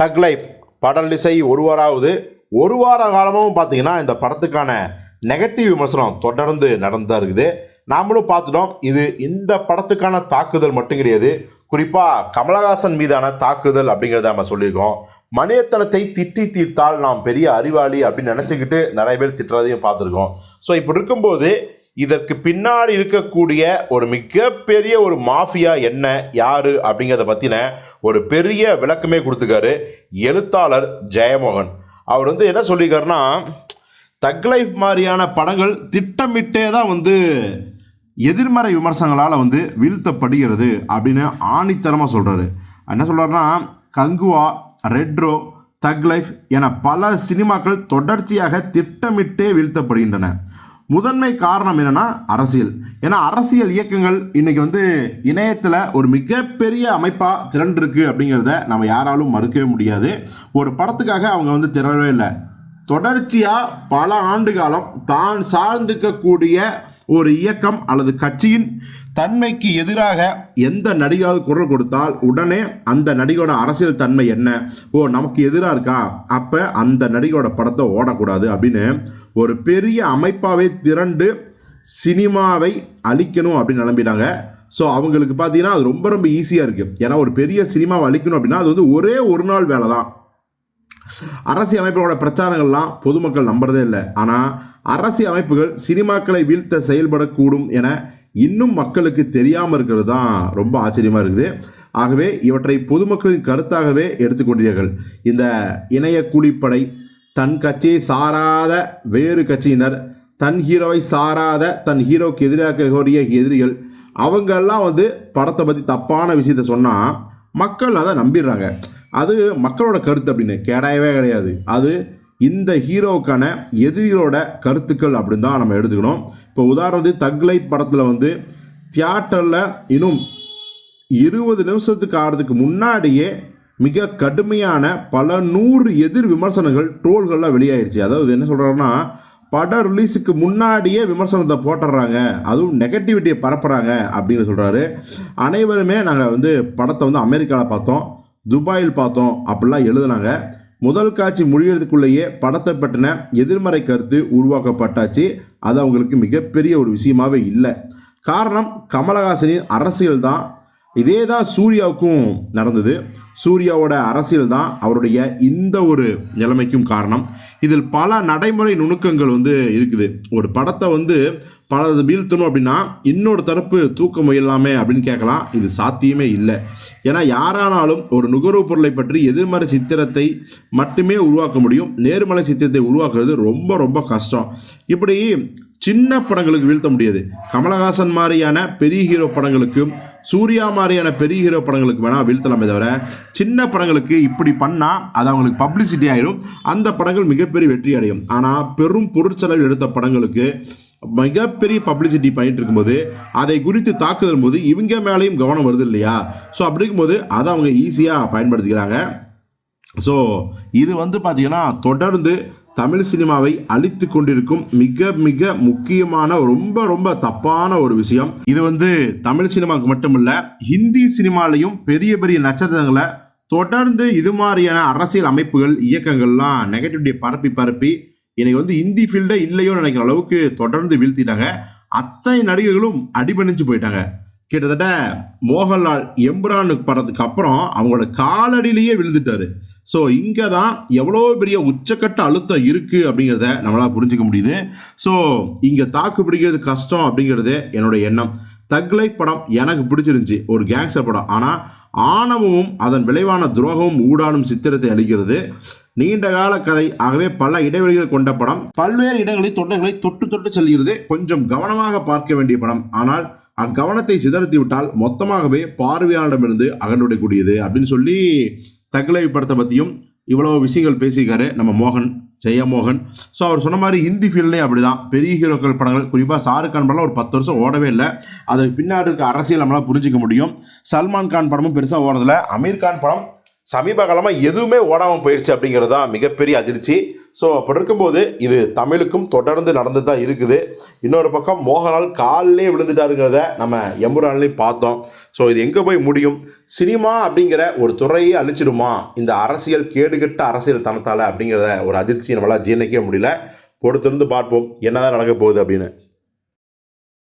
தக் லைஃப் படல் இசை ஒரு வாராவது. ஒரு வார காலமும் பார்த்தீங்கன்னா இந்த படத்துக்கான நெகட்டிவ் விமர்சனம் தொடர்ந்து நடந்துதான் இருக்குது. நாமளும் பார்த்துட்டோம். இது இந்த படத்துக்கான தாக்குதல் மட்டும் கிடையாது. குறிப்பாக கமலஹாசன் மீதான தாக்குதல் அப்படிங்கிறத நம்ம சொல்லியிருக்கோம். மனிதத்தனத்தை திட்டி தீர்த்தால் நாம் பெரிய அறிவாளி அப்படின்னு நினச்சிக்கிட்டு நிறைய பேர் திட்டுறதையும் பார்த்துருக்கோம். ஸோ இப்படி இருக்கும்போது இதற்கு பின்னாடி இருக்கக்கூடிய ஒரு மிகப்பெரிய ஒரு மாஃபியா என்ன யாரு அப்படிங்கிறத பற்றின ஒரு பெரிய விளக்கமே கொடுத்துருக்காரு எழுத்தாளர் ஜெயமோகன். அவர் வந்து என்ன சொல்லியிருக்காருன்னா தக் லைஃப் மாதிரியான படங்கள் திட்டமிட்டே தான் வந்து எதிர்மறை விமர்சனங்களால் வந்து வீழ்த்தப்படுகிறது அப்படின்னு ஆணித்தரமாக சொல்கிறாரு என்ன சொல்கிறாருன்னா கங்குவா ரெட்ரோ தக் லைஃப் என பல சினிமாக்கள் தொடர்ச்சியாக திட்டமிட்டே வீழ்த்தப்படுகின்றன. முதன்மை காரணம் என்னன்னா அரசியல். ஏன்னா அரசியல் இயக்கங்கள் இன்றைக்கி வந்து இணையத்தில் ஒரு மிகப்பெரிய அமைப்பாக திரண்டிருக்கு அப்படிங்கிறத நம்ம யாராலும் மறுக்கவே முடியாது. ஒரு படத்துக்காக அவங்க வந்து திரளவே இல்லை. தொடர்ச்சியாக பல ஆண்டு காலம் தான் சார்ந்திருக்கக்கூடிய ஒரு இயக்கம் அல்லது கட்சியின் தன்மைக்கு எதிராக எந்த நடிகாவது குரல் கொடுத்தால் உடனே அந்த நடிகோட அரசியல் தன்மை என்ன? ஓ நமக்கு எதிராக இருக்கா? அப்போ அந்த நடிகோட படத்தை ஓடக்கூடாது அப்படின்னு ஒரு பெரிய அமைப்பாகவே திரண்டு சினிமாவை அழிக்கணும் அப்படின்னு நிலம்பினாங்க ஸோ அவங்களுக்கு பார்த்தீங்கன்னா அது ரொம்ப ரொம்ப ஈஸியாக இருக்குது ஏன்னா ஒரு பெரிய சினிமாவை அழிக்கணும் அப்படின்னா அது வந்து ஒரே ஒரு நாள் வேலை தான். அரசியல் அமைப்புகளோட பிரச்சாரங்கள்லாம் பொதுமக்கள் நம்புறதே இல்லை. ஆனால் அரசியல் அமைப்புகள் சினிமாக்களை வீழ்த்த செயல்படக்கூடும் என இன்னும் மக்களுக்கு தெரியாமல் இருக்கிறது தான் ரொம்ப ஆச்சரியமாக இருக்குது. ஆகவே இவற்றை பொதுமக்களின் கருத்தாகவே எடுத்துக்கொண்டீர்கள் இந்த இணைய கூலிப்படை தன் கட்சியை சாராத வேறு கட்சியினர் தன் ஹீரோவை சாராத தன் ஹீரோவுக்கு எதிராக கோரிய எதிரிகள் அவங்கெல்லாம் வந்து படத்தை பற்றி தப்பான விஷயத்த சொன்னால் மக்கள் அதை நம்பிடுறாங்க. அது மக்களோட கருத்து அப்படின்னு கேடாயவே கிடையாது. அது இந்த ஹீரோக்கான எதிரிகளோட கருத்துக்கள் அப்படின்னு தான் நம்ம எடுத்துக்கணும். இப்போ உதாரணத்துக்கு தக்லை படத்தில் வந்து தியேட்டரில் இன்னும் இருபது நிமிஷத்துக்கு ஆடுறதுக்கு முன்னாடியே மிக கடுமையான பல நூறு எதிர் விமர்சனங்கள் ட்ரோல்கள்லாம் வெளியாயிடுச்சு அதாவது என்ன சொல்கிறாருன்னா படம் ரிலீஸுக்கு முன்னாடியே விமர்சனத்தை போட்டுடுறாங்க. அதுவும் நெகட்டிவிட்டியை பரப்புகிறாங்க அப்படின்னு சொல்கிறாரு அனைவருமே நாங்கள் வந்து படத்தை வந்து அமெரிக்காவில் பார்த்தோம் துபாயில் பார்த்தோம் அப்படிலாம் எழுதுனாங்க. முதல் காட்சி முடியறதுக்குள்ளேயே படத்தை பற்றின எதிர்மறை கருத்து உருவாக்கப்பட்டாச்சு. அது அவங்களுக்கு மிகப்பெரிய ஒரு விஷயமாகவே இல்லை. காரணம் கமலஹாசனின் அரசியல் தான். இதே தான் சூர்யாவுக்கும் நடந்தது. சூர்யாவோட அரசியல் தான் அவருடைய இந்த ஒரு நிலைமைக்கும் காரணம். இதில் பல நடைமுறை நுணுக்கங்கள் வந்து இருக்குது. ஒரு படத்தை வந்து பல வீழ்த்தணும் அப்படின்னா இன்னொரு தரப்பு தூக்க முயலாமே அப்படின்னு கேட்கலாம். இது சாத்தியமே இல்லை. ஏன்னா யாரானாலும் ஒரு நுகர்வு பொருளை பற்றி எதிர்மறை சித்திரத்தை மட்டுமே உருவாக்க முடியும். நேர்மறை சித்திரத்தை உருவாக்குறது ரொம்ப ரொம்ப கஷ்டம். இப்படி சின்ன படங்களுக்கு வீழ்த்த முடியாது. கமலஹாசன் மாதிரியான பெரிய ஹீரோ படங்களுக்கும் சூர்யா மாதிரியான பெரிய ஹீரோ படங்களுக்கு வேணால் வீழ்த்தலாமே தவிர சின்ன படங்களுக்கு இப்படி பண்ணால் அது அவங்களுக்கு பப்ளிசிட்டி ஆயிடும் அந்த படங்கள் மிகப்பெரிய வெற்றி அடையும். ஆனால் பெரும் பொருட்செலவில் எடுத்த படங்களுக்கு மிகப்பெரிய பப்ளிசிட்டி பண்ணிட்டு இருக்கும்போது அதை குறித்து தாக்குதல் போது இவங்க மேலேயும் கவனம் வருது இல்லையா? ஸோ அப்படி இருக்கும்போது அதை அவங்க ஈஸியாக பயன்படுத்திக்கிறாங்க. ஸோ இது வந்து பார்த்தீங்கன்னா தொடர்ந்து தமிழ் சினிமாவை அழித்து கொண்டிருக்கும் மிக மிக முக்கியமான ரொம்ப ரொம்ப தப்பான ஒரு விஷயம். இது வந்து தமிழ் சினிமாவுக்கு மட்டுமில்ல ஹிந்தி சினிமாலையும் பெரிய பெரிய நட்சத்திரங்களை தொடர்ந்து இது மாதிரியான அரசியல் அமைப்புகள் இயக்கங்கள்லாம் நெகட்டிவிட்டியை பரப்பி பரப்பி இன்னைக்கு வந்து ஹிந்தி ஃபீல்டே இல்லையோ நினைக்கிற அளவுக்கு தொடர்ந்து வீழ்த்திட்டாங்க. அத்தனை நடிகர்களும் அடிபணிஞ்சு போயிட்டாங்க. கிட்டத்தட்ட மோகன்லால் எம்புரான் படத்துக்கு அப்புறம் அவங்களோட காலடியிலேயே விழுந்துட்டாரு. ஸோ இங்கே தான் எவ்வளோ பெரிய உச்சக்கட்ட அழுத்தம் இருக்குது அப்படிங்கிறத நம்மளால் புரிஞ்சுக்க முடியுது. ஸோ இங்கே தாக்கு பிடிக்கிறது கஷ்டம் அப்படிங்கிறது என்னோட எண்ணம். தக்லை படம் எனக்கு பிடிச்சிருந்துச்சி ஒரு கேங்ஸ்டர் படம். ஆனால் ஆணவமும் அதன் விளைவான துரோகமும் ஊடாடும் சித்திரத்தை அளிக்கிறது. நீண்ட கால கதை. ஆகவே பல இடைவெளிகள் கொண்ட படம். பல்வேறு இடங்களில் தொண்டர்களை தொட்டு தொட்டு செல்கிறது. கொஞ்சம் கவனமாக பார்க்க வேண்டிய படம். ஆனால் அக்கவனத்தை சிதறத்தி விட்டால் மொத்தமாகவே பார்வையாளரிடமிருந்து அகன்றுவிடக்கூடியது அப்படின்னு சொல்லி தகலை படத்தை பற்றியும் இவ்வளோ விஷயங்கள் பேசியிருக்காரு நம்ம மோகன் ஜெயமோகன் ஸோ அவர் சொன்ன மாதிரி ஹிந்தி ஃபீல்ட்லேயே அப்படி தான் பெரிய ஹீரோக்கள் படங்கள் குறிப்பாக ஷாருக் கான் படம் ஒரு பத்து வருஷம் ஓடவே இல்லை. அதுக்கு பின்னாடி இருக்க அரசியல் நம்மளால் புரிஞ்சிக்க முடியும். சல்மான் கான் படமும் பெருசாக ஓடதில்லை அமீர் கான் படம் சமீப காலமாக எதுவுமே ஓடாமல் போயிடுச்சு அப்படிங்கிறது தான் மிகப்பெரிய அதிர்ச்சி. ஸோ அப்படி இருக்கும்போது இது தமிழுக்கும் தொடர்ந்து நடந்து தான் இருக்குது. இன்னொரு பக்கம் மோகன்லால் காலிலே விழுந்துட்டாருங்கிறத நம்ம எம்புரான்லையும் பார்த்தோம். ஸோ இது எங்கே போய் முடியும்? சினிமா அப்படிங்கிற ஒரு துறையை அழிச்சிடுமா? இந்த அரசியல் கேடுகட்ட அரசியல் தனத்தால் அப்படிங்கிறத ஒரு அதிர்ச்சி நம்மளால் ஜீர்ணிக்க முடியல. பொறுத்திருந்து பார்ப்போம். என்னதான் நடக்க போகுது அப்படின்னு.